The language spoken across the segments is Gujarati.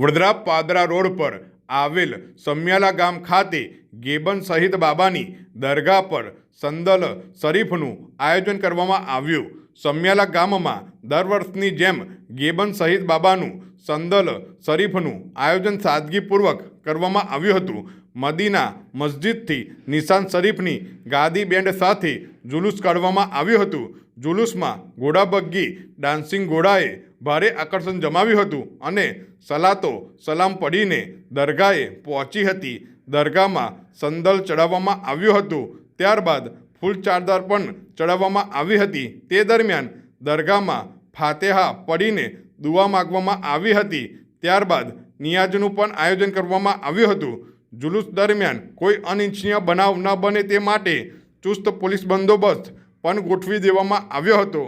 વડોદરા પાદરા રોડ પર આવેલ સમ્યાલા ગામ ખાતે ગેબન સહિત બાબાની દરગાહ પર સંદલ શરીફનું આયોજન કરવામાં આવ્યું. સમ્યાલા ગામમાં દર વર્ષની જેમ ગેબન સહિત બાબાનું સંદલ શરીફનું આયોજન સાદગીપૂર્વક કરવામાં આવ્યું હતું. મદીના મસ્જિદથી નિશાન શરીફની ગાદી બેન્ડ સાથે જુલુસ કાઢવામાં આવ્યું હતું. જુલુસમાં ઘોડાબગ્ગી ડાન્સિંગ ઘોડાએ ભારે આકર્ષણ જમાવ્યું હતું અને સલાતો સલામ પડીને દરગાહે પહોંચી હતી. દરગાહમાં સંદલ ચડાવવામાં આવ્યું હતું. ત્યારબાદ ફૂલ ચારદાર પણ ચડાવવામાં આવી હતી. તે દરમિયાન દરગાહમાં ફાતેહા પડીને દુઆ માગવામાં આવી હતી. ત્યારબાદ નિયાજનું પણ આયોજન કરવામાં આવ્યું હતું. જુલુસ દરમિયાન કોઈ અનિચ્છનીય બનાવ ન બને તે માટે ચુસ્ત પોલીસ બંદોબસ્ત પણ ગોઠવી દેવામાં આવ્યો હતો.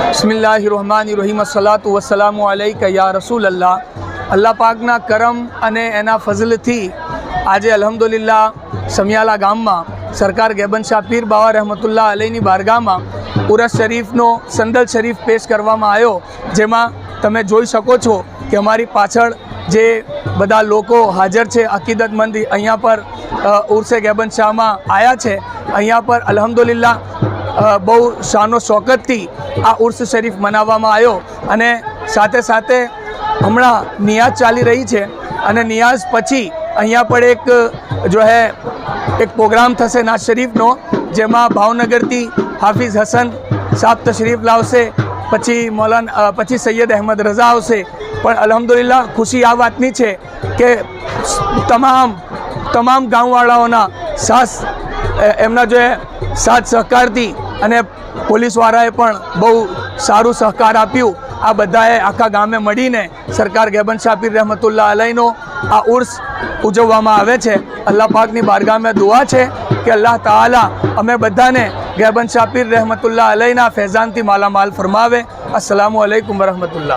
બિસ્મિલ્લાહ રહમાન રહીમ સલાતુ વસલામુ અલૈક યા રસૂલ અલ્લાહ અલ્લાહ પાકના કરમ અને એના ફઝલથી આજે અલહમદુલિલ્લા સમિયાલા ગામમાં સરકાર ગેબન શાહ પીર બાવા રહેમતુલ્લા અલૈની બારગામાં ઉરસ શરીફનો સંદલ શરીફ પેશ કરવામાં આવ્યો. જેમાં તમે જોઈ શકો છો કે અમારી પાછળ જે બધા લોકો હાજર છે અકીદતમંદ અહીંયા પર ઉર્સે ગેબન શાહમાં આવ્યા છે. અહીંયા પર અલહમદુલિલ્લા બહુ શાનો શોકતથી આ ઉર્સ શરીફ મનાવવામાં આવ્યો અને સાથે સાથે હમણાં નિયાઝ ચાલી રહી છે અને નિયાઝ પછી અહીંયા પણ એક, જો હે, એક પ્રોગ્રામ થશે નાઝ શરીફનો, જેમાં ભાવનગરથી હાફિઝ હસન સાહેબ તશરીફ લાવશે પછી મૌલાન પછી સૈયદ અહેમદ રઝા આવશે. પણ અલહમદુલિલ્લા ખુશી આ વાતની છે કે તમામ તમામ ગામવાળાઓના સાસ એમના જે સાથ સહકારથી અને પોલીસવાળાએ પણ બહુ સારું સહકાર આપ્યું. આ બધાએ આખા ગામે મળીને સરકાર ગેબન શાપીર રહેમતુલ્લાહ અલયનો આ ઉર્સ ઉજવવામાં આવે છે. અલ્લાહ પાકની બારગામે દુઆ છે કે અલ્લાહ તાલા અમે બધાને ગેબન શાપીર રહેમતુલ્લાહ અલૈના ફૈઝાનથી માલામાલ ફરમાવે. અસલામ અલૈકુમ વરહમતુલ્લાહ.